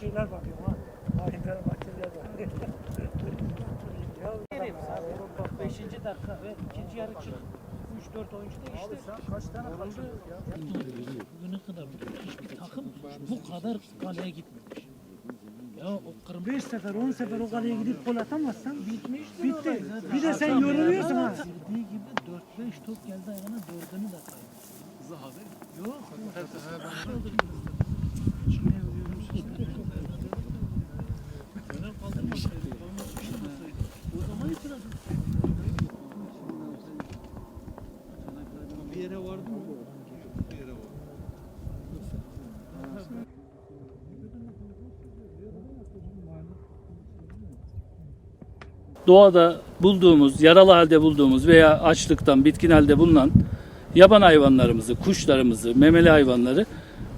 şeyler bakıyorum ha. Hainlere bahçeler bakıyorum. Vereyim sana. 5. dakika ve ikinci yarı çık. 3-4 oyuncu değişti. kaç tane kaçırdık ya? Bugüne kadar hiçbir takım bu kadar kaleye gitmemiş. Ya o kırmızı 5 sefer 10 sefer o kaleye gidip gol atamazsan bitmiştir Bitti. Bir de sen yoruluyorsun ha. Dediği gibi 4-5 top geldi ayağına 4'ünü de kaybetti. Yok. Fener kaldırmasaydı, olmaz bir şey olmasaydı. O zaman itiraz Bir yere vardı mı? Doğada bulduğumuz, yaralı halde bulduğumuz veya açlıktan bitkin halde bulunan yaban hayvanlarımızı, kuşlarımızı, memeli hayvanları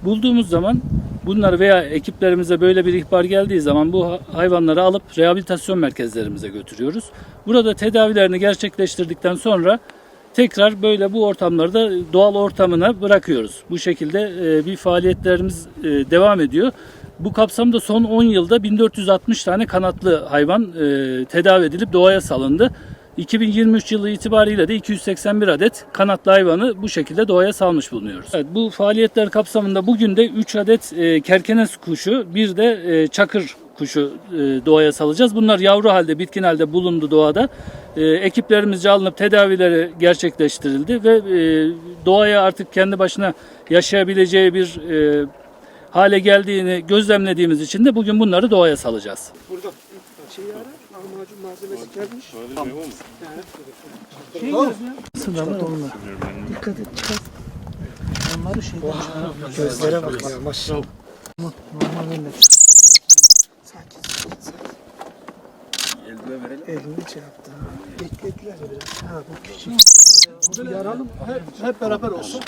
bulduğumuz zaman bunlar veya ekiplerimize böyle bir ihbar geldiği zaman bu ha- hayvanları alıp rehabilitasyon merkezlerimize götürüyoruz. Burada tedavilerini gerçekleştirdikten sonra tekrar böyle bu ortamlarda doğal ortamına bırakıyoruz. Bu şekilde e, bir faaliyetlerimiz e, devam ediyor. Bu kapsamda son 10 yılda 1460 tane kanatlı hayvan e, tedavi edilip doğaya salındı. 2023 yılı itibariyle de 281 adet kanatlı hayvanı bu şekilde doğaya salmış bulunuyoruz. Evet, bu faaliyetler kapsamında bugün de 3 adet e, kerkenes kuşu, bir de e, çakır kuşu e, doğaya salacağız. Bunlar yavru halde, bitkin halde bulundu doğada. E, ekiplerimizce alınıp tedavileri gerçekleştirildi ve e, doğaya artık kendi başına yaşayabileceği bir e, hale geldiğini gözlemlediğimiz için de bugün bunları doğaya salacağız. Burada şeyi ara, lahmacun malzemesi gelmiş. şey yazıyor. Onlar. Dikkat et çıkar. Onları şeyden çıkarabilir. Gözlere bak. Normal elle. Şey yaptı. Beklediler biraz. Ha bu küçük. Bunu yaralım. Hep, hep beraber olsun.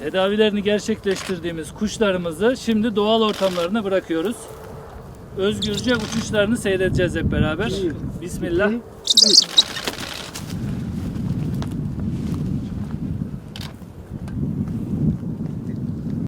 Tedavilerini gerçekleştirdiğimiz kuşlarımızı şimdi doğal ortamlarına bırakıyoruz. Özgürce uçuşlarını seyredeceğiz hep beraber. Bismillah.